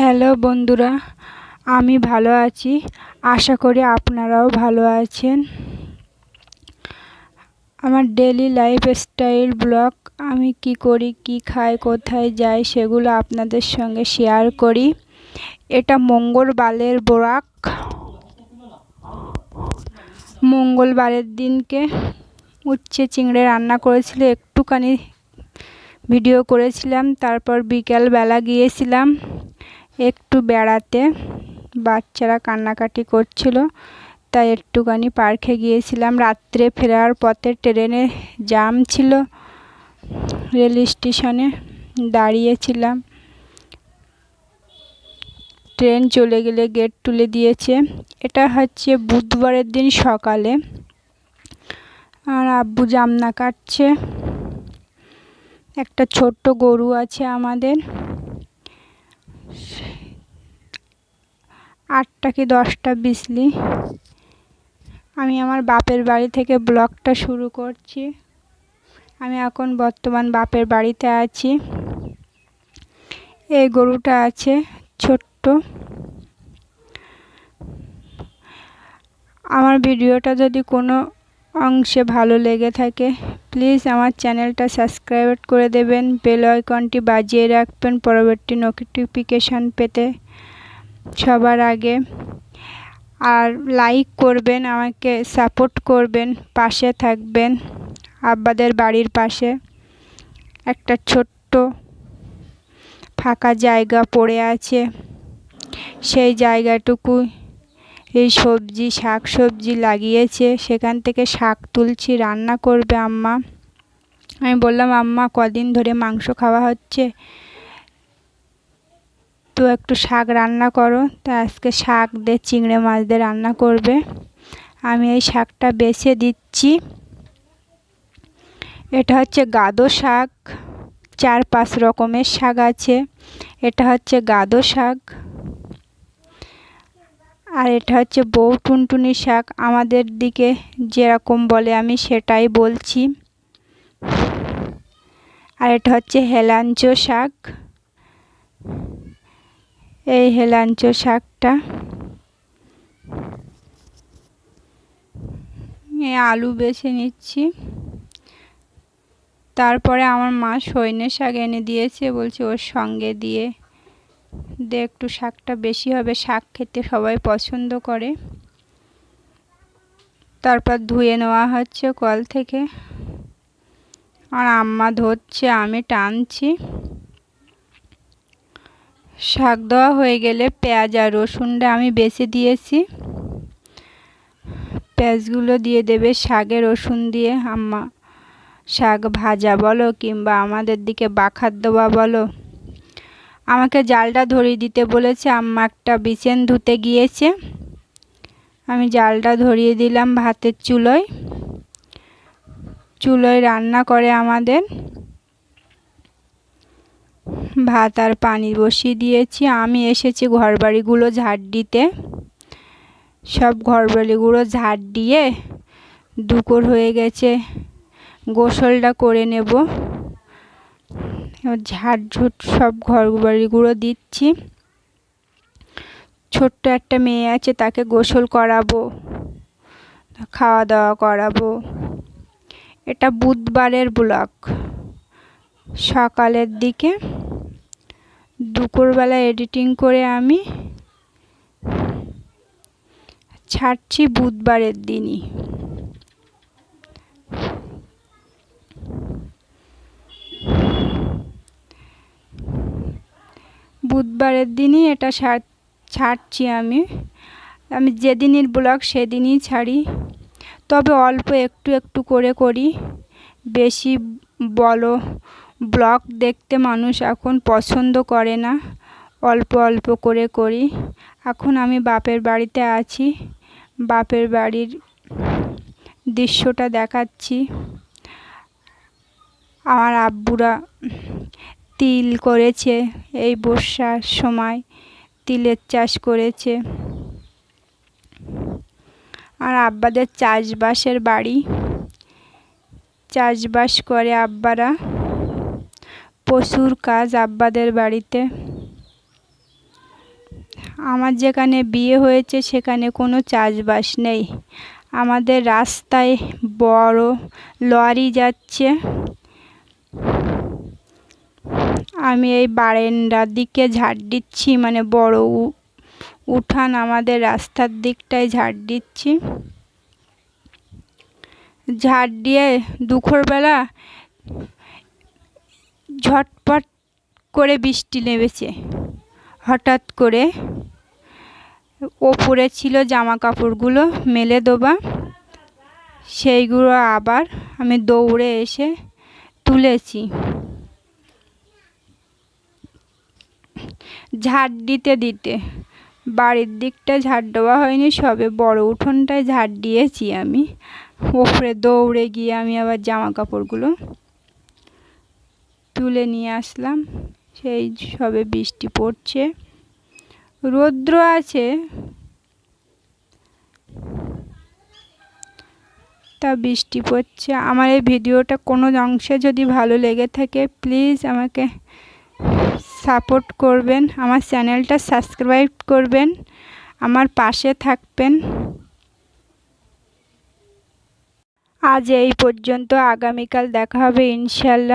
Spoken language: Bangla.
হ্যালো বন্ধুরা, আমি ভালো আছি। আশা করি আপনারাও ভালো আছেন। আমার ডেলি লাইফ স্টাইল ব্লগ আমি কি করি, কি খাই, কোথায় যাই, সেগুলো আপনাদের সঙ্গে শেয়ার করি। এটা মঙ্গলবারের ব্লগ মঙ্গলবারের দিনকে উচ্ছে চিংড়ে রান্না করেছিল, একটুখানি ভিডিও করেছিলাম, তারপর বিকেলবেলা গিয়েছিলাম। একটু বেড়াতে। বাচ্চারা কান্নাকাটি করছিল, তাই একটুখানি পার্কে গিয়েছিলাম। রাত্রে ফেরার পথে ট্রেনে জাম ছিল, রেল স্টেশনে দাঁড়িয়েছিলাম। ট্রেন চলে গেলে গেট তুলে দিয়েছে। এটা হচ্ছে বুধবারের দিন সকালে। আর আব্বু জামনা কাটছে। একটা ছোট্ট গরু আছে আমাদের। আটটা কি দশটা বিজলি? আমি আমার বাপের বাড়ি থেকে ব্লগটা শুরু করছি। আমি এখন বর্তমান বাপের বাড়িতে আছি। এই গরুটা আছে ছোট্ট। আমার ভিডিওটা যদি কোনো অংশে ভালো লেগে থাকে প্লিজ আমার চ্যানেলটা সাবস্ক্রাইব করে দেবেন বেল আইকনটি বাজিয়ে রাখবেন পরবর্তী নোটিফিকেশান পেতে সবার আগে। আর লাইক করবেন, আমাকে সাপোর্ট করবেন, পাশে থাকবেন, আব্বাদের বাড়ির পাশে। একটা ছোট্ট ফাঁকা জায়গা পড়ে আছে, সেই জায়গাটুকু এই সবজি শাক সবজি লাগিয়েছে। সেখান থেকে শাক তুলছি, রান্না করবে আম্মা। আমি বললাম, আম্মা, কদিন ধরে মাংস খাওয়া হচ্ছে। তো একটু শাক রান্না করো। তা আজকে শাক দিয়ে চিংড়ে মাছ দিয়ে রান্না করবে। আমি এই শাকটা বেছে দিচ্ছি। এটা হচ্ছে গাদো শাক। চার পাঁচ রকমের শাক আছে। এটা হচ্ছে গাদো শাক। আর এটা হচ্ছে বউ টুনটুনি শাক। আমাদের দিকে যেরকম বলে আমি সেটাই বলছি। আর এটা হচ্ছে হেলাঞ্চ শাক। এই হেলাঞ্চ শাকটা। আলু বেছে নিচ্ছি। তারপরে আমার মা সৈন্য শাক এনে দিয়েছে, বলছি ওর সঙ্গে দিয়ে। দে একটু শাকটা বেশি হবে, শাক খেতে সবাই পছন্দ করে। তারপর ধুয়ে নেওয়া হচ্ছে কল থেকে। আর আম্মা ধরছে, আমি টানছি। শাক দেওয়া হয়ে গেলে পেঁয়াজ আর রসুনটা আমি বেছে দিয়েছি। পেঁয়াজগুলো দিয়ে দেবে শাকে রসুন দিয়ে। আম্মা, শাক ভাজা বলো কিংবা আমাদের দিকে বাখার দেওয়া বলো। আমাকে জালটা ধরিয়ে দিতে বলেছে, আম্মা একটা বিচেন ধুতে গিয়েছে। আমি জালটা ধরিয়ে দিলাম ভাতের চুলোয়। চুলোয় রান্না করে আমাদের। ভাত আর পানি বসিয়ে দিয়েছি। আমি এসেছি ঘরবাড়িগুলো ঝাড় দিতে। সব ঘরবাড়িগুলো ঝাড় দিয়ে দুপুর হয়ে গেছে। গোসলটা করে নেব। ঝাড়ঝুট সব ঘর বাড়িগুলো দিচ্ছি। ছোট্ট একটা মেয়ে আছে, তাকে গোসল করাবো খাওয়া দাওয়া করাবো। এটা বুধবারের ব্লক সকালের দিকে, দুপুরবেলা এডিটিং করে আমি ছাড়ছি বুধবারের দিনই। বুধবারের দিনই এটা ছাড়ছি আমি। আমি যেদিনের ব্লগ সেদিনই ছাড়ি। তবে অল্প একটু একটু করে করি। বেশি বলো, ব্লগ দেখতে মানুষ এখন পছন্দ করে না। অল্প অল্প করে করি। এখন আমি বাপের বাড়িতে আছি। বাপের বাড়ির দৃশ্যটা দেখাচ্ছি। আমার আব্বুরা তিল করেছে, এই বর্ষার সময় তিলের চাষ করেছে। আর আব্বাদের চাষবাসের বাড়ি, চাষবাস করে আব্বারা। প্রচুর কাজ আব্বাদের বাড়িতে। আমার যেখানে বিয়ে হয়েছে, সেখানে কোনো চাষবাস নেই। আমাদের রাস্তায় বড় লরি যাচ্ছে। আমি এই বারান্দার দিকে ঝাড় দিচ্ছি মানে বড় উঠান আমাদের রাস্তার দিকটায় ঝাড় দিচ্ছি। ঝাড় দিয়ে দুপুরবেলা ঝটপট করে বৃষ্টি নেমেছে। হঠাৎ করে ওপরে ছিল জামা কাপড়গুলো মেলে দেবা সেইগুলো আবার আমি দৌড়ে এসে তুলেছি। ঝাড় দিতে দিতে। বাড়ির দিকটা ঝাড় দেওয়া হয়নি, সবে বড় উঠোনটায় ঝাড় দিয়েছি আমি। ওপরে দৌড়ে গিয়ে আমি আবার জামা কাপড়গুলো তুলে নিয়ে আসলাম। সেই সবে বৃষ্টি পড়ছে। রৌদ্র আছে। তা বৃষ্টি পড়ছে। আমার এই ভিডিওটা কোনো অংশে যদি ভালো লেগে থাকে প্লিজ আমাকে সাপোর্ট করবেন, আমার চ্যানেলটা সাবস্ক্রাইব করবেন, আমার পাশে থাকবেন। আজ এই পর্যন্ত, আগামীকাল দেখা হবে ইনশাল্লাহ।